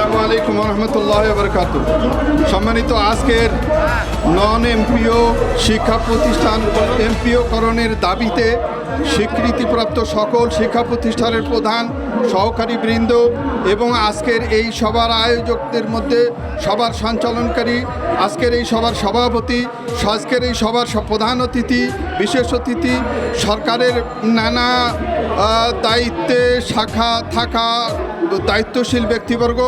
আসসালামু আলাইকুম রহমতুল্লাহ বরকাত সম্মানিত আজকের নন এমপিও শিক্ষা প্রতিষ্ঠান এমপিও করণের দাবিতে স্বীকৃতিপ্রাপ্ত সকল শিক্ষা প্রতিষ্ঠানের প্রধান সহকারী বৃন্দ এবং আজকের এই সভার আয়োজকদের মধ্যে সবার সঞ্চালনকারী, আজকের এই সভার সভাপতি, আজকের এই সভার স- প্রধান অতিথি, বিশেষ অতিথি, সরকারের নানা দায়িত্বে শাখা থাকা দায়িত্বশীল ব্যক্তিবর্গ,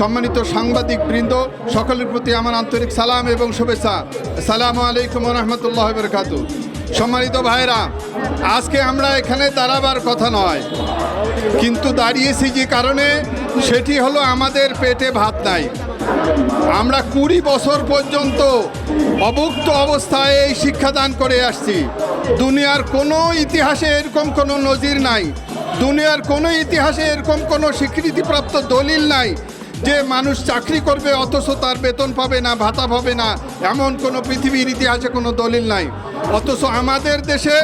সম্মানিত সাংবাদিক বৃন্দ, সকলের প্রতি আমার আন্তরিক সালাম এবং শুভেচ্ছা। সালামু আলাইকুম রহমতুল্লাহ বরকাত সম্মানিত ভাইরা আজকে আমরা এখানে দাঁড়াবার কথা নয়, কিন্তু দাঁড়িয়েছি যে কারণে সেটি হলো আমাদের পেটে ভাত নাই। আমরা কুড়ি বছর পর্যন্ত অভুক্ত অবস্থায় এই শিক্ষাদান করে আসছি। দুনিয়ার কোনো ইতিহাসে এরকম কোনো নজির নাই। দুনিয়ার কোনো ইতিহাসে এরকম কোনো স্বীকৃতিপ্রাপ্ত দলিল নাই যে মানুষ চাকরি করবে, অথচ তার বেতন পাবে না, ভাতা পাবে না। এমন কোনো পৃথিবীর ইতিহাসে কোনো দলিল নাই। অথচ আমাদের দেশে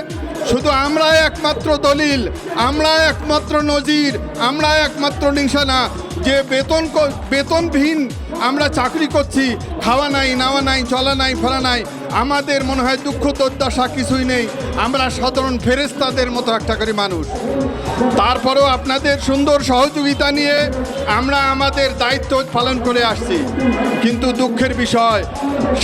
শুধু আমরা একমাত্র দলিল আমরা একমাত্র নজির আমরা একমাত্র নিশানা। যে বেতন বেতনবিহীন আমরা চাকরি করছি, খাওয়া নাই, নাওয়া নাই, চলা নাই, ফেরা নাই, আমাদের মনে হয় দুঃখ দুর্দশা কিছুই নেই। আমরা সাধারণ ফেরেস্তাদের মতো একটা করে মানুষ। তারপরেও আপনাদের সুন্দর সহযোগিতা নিয়ে আমরা আমাদের দায়িত্ব পালন করে আসছি। কিন্তু দুঃখের বিষয়,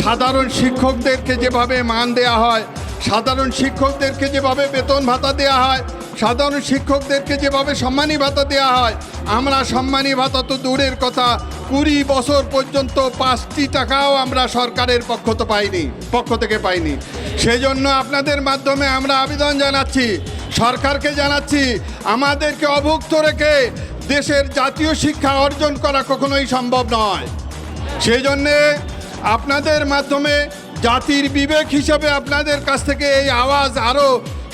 সাধারণ শিক্ষকদেরকে যেভাবে মান দেয়া হয় সাধারণ শিক্ষকদেরকে যেভাবে বেতন ভাতা দেওয়া হয়, সাধারণ শিক্ষকদেরকে যেভাবে সম্মানী ভাতা দেওয়া হয়, আমরা সম্মানী ভাতা তো দূরের কথা, কুড়ি বছর পর্যন্ত পাঁচটি টাকাও আমরা সরকারের পক্ষ তো পাইনি, পক্ষ থেকে পাইনি। সেই জন্য আপনাদের মাধ্যমে আমরা আবেদন জানাচ্ছি, সরকারকে জানাচ্ছি, আমাদেরকে অভুক্ত রেখে দেশের জাতীয় শিক্ষা অর্জন করা কখনোই সম্ভব নয়। সেই জন্যে আপনাদের মাধ্যমে জাতির বিবেক হিসেবে আপনাদের কাছ থেকে এই আওয়াজ আরও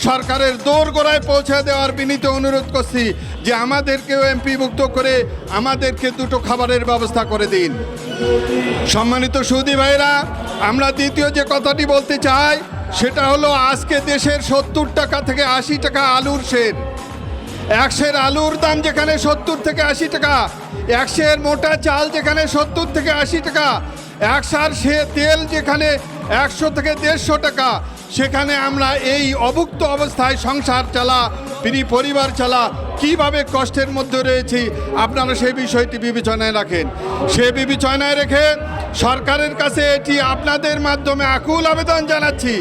সরকারের দৌড় গোড়ায় পৌঁছে দেওয়ার বিনীত অনুরোধ করছি যে আমাদেরকেও এমপিভুক্ত করে আমাদেরকে দুটো খাবারের ব্যবস্থা করে দিন। সম্মানিত সুদী ভাইরা আমরা দ্বিতীয় যে কথাটি বলতে চাই, সেটা হলো আজকে দেশের সত্তর টাকা থেকে আশি টাকা আলুর শের একশের আলুর দাম যেখানে সত্তর থেকে আশি টাকা একশের মোটা চাল যেখানে সত্তর থেকে আশি টাকা একশার সে তেল যেখানে একশো থেকে দেড়শো টাকা। সেখানে আমরা এই অভুক্ত অবস্থায় সংসার চালা পিরি পরিবার চালা, কীভাবে কষ্টের মধ্যে রয়েছি, আপনারা সেই বিষয়টি বিবেচনায় রাখেন। সে বিবেচনায় রেখে সরকারের কাছে এটি আপনাদের মাধ্যমে আকুল আবেদন জানাচ্ছি।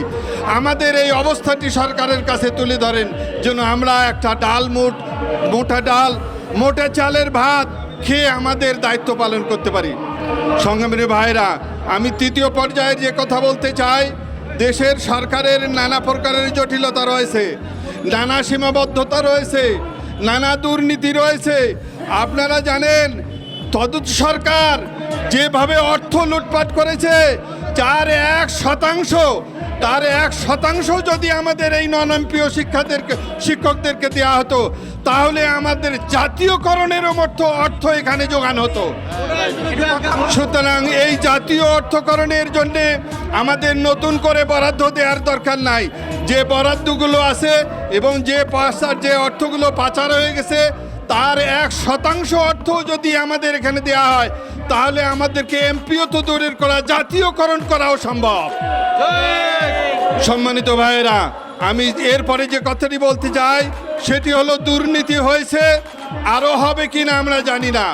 আমাদের এই অবস্থাটি সরকারের কাছে তুলে ধরেন, যেন আমরা একটা ডাল মুট, মোটা ডাল, মোটা চালের ভাত খেয়ে আমাদের দায়িত্ব পালন করতে পারি। সংগ্রামী ভাইরা আমি তৃতীয় পর্যায়ে যে কথা বলতে চাই, দেশের সরকারের নানা প্রকারের জটিলতা রয়েছে, নানা সীমাবদ্ধতা রয়েছে, নানা দুর্নীতি রয়েছে। আপনারা জানেন, তদুত সরকার যেভাবে অর্থ লুটপাট করেছে যার এক শতাংশ, তার এক শতাংশ যদি আমাদের এই ননম্পিয় শিক্ষাদেরকে, শিক্ষকদেরকে দেওয়া হতো তাহলে আমাদের জাতীয়করণের অর্থ অর্থ এখানে যোগান হতো। সুতরাং এই জাতীয় অর্থকরণের জন্য আমাদের নতুন করে বরাদ্দ দেওয়ার দরকার নাই। যে বরাদ্দগুলো আছে এবং যে পয়সার যে অর্থগুলো পাচার হয়ে গেছে, তার এক শতাংশ অর্থ যদি আমাদের এখানে দেওয়া হয়, তাহলে আমাদেরকে এমপিও তো দূরের করা জাতীয়করণ করাও সম্ভব। সম্মানিত ভাইয়েরা, আমি এরপরে যে কথাটি বলতে চাই সেটি হলো দুর্নীতি হয়েছে আরও হবে কি না আমরা জানি না।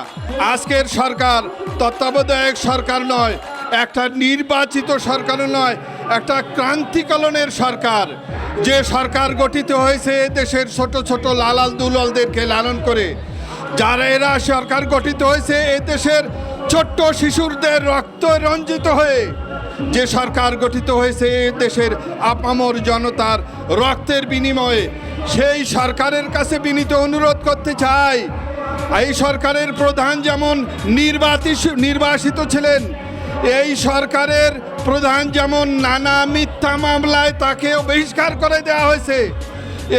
আজকের সরকার তত্ত্বাবধায়ক সরকার নয়, একটা নির্বাচিত সরকারও নয়, একটা ক্রান্তিকলনের সরকার। যে সরকার গঠিত হয়েছে দেশের ছোট ছোট লালাল দুলালদেরকে লালন করে, যারা এরা সরকার গঠিত হয়েছে এ দেশের ছোট্ট শিশুরদের রক্ত রঞ্জিত হয়ে, যে সরকার গঠিত হয়েছে এ দেশের আপামর জনতার রক্তের বিনিময়ে সেই সরকারের কাছে বিনীত অনুরোধ করতে চাই। এই সরকারের প্রধান যেমন নির্বাচিত নির্বাসিত ছিলেন, এই সরকারের প্রধান যেমন নানা মিথ্যা মামলায় তাকেও বহিষ্কার করে দেওয়া হয়েছে।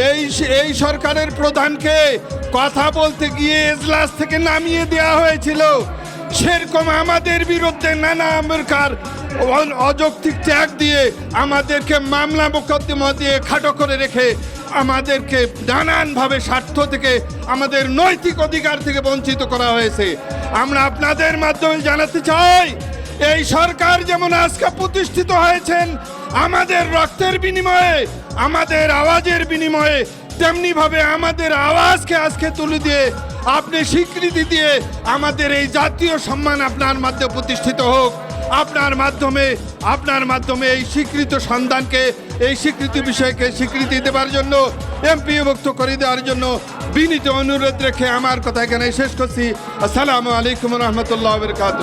এই এই সরকারের প্রধানকে কথা বলতে গিয়ে এজলাস থেকে নামিয়ে দেওয়া হয়েছিল। সেরকম আমাদের বিরুদ্ধে নানা আমেরিকার অযৌক্তিক ত্যাগ দিয়ে আমাদেরকে মামলা মোকদ্দমা দিয়ে খাটো করে রেখে আমাদেরকে নানানভাবে স্বার্থ থেকে, আমাদের নৈতিক অধিকার থেকে বঞ্চিত করা হয়েছে। আমরা আপনাদের মাধ্যমে জানাতে চাই, এই সরকার যেমন আজকে প্রতিষ্ঠিত হয়েছেন, আমাদের রক্তের বিনিময়ে, আমাদের আওয়াজের বিনিময়ে তেমনি ভাবে আমাদের আওয়াজকে আজকে তুলে দিয়ে, আপনি স্বীকৃতি দিয়ে আমাদের এই জাতীয় সম্মান আপনার মাধ্যমে প্রতিষ্ঠিত হোক। আপনার মাধ্যমে আপনার মাধ্যমে এই স্বীকৃত সন্ধানকে এই স্বীকৃতি বিষয়কে স্বীকৃতি দেবার জন্য এমপি মুক্ত করে দেওয়ার জন্য বিনীত অনুরোধ রেখে আমার কথা এখানে শেষ করছি। আসসালামু আলাইকুম রহমতুল্লাহ বরকাত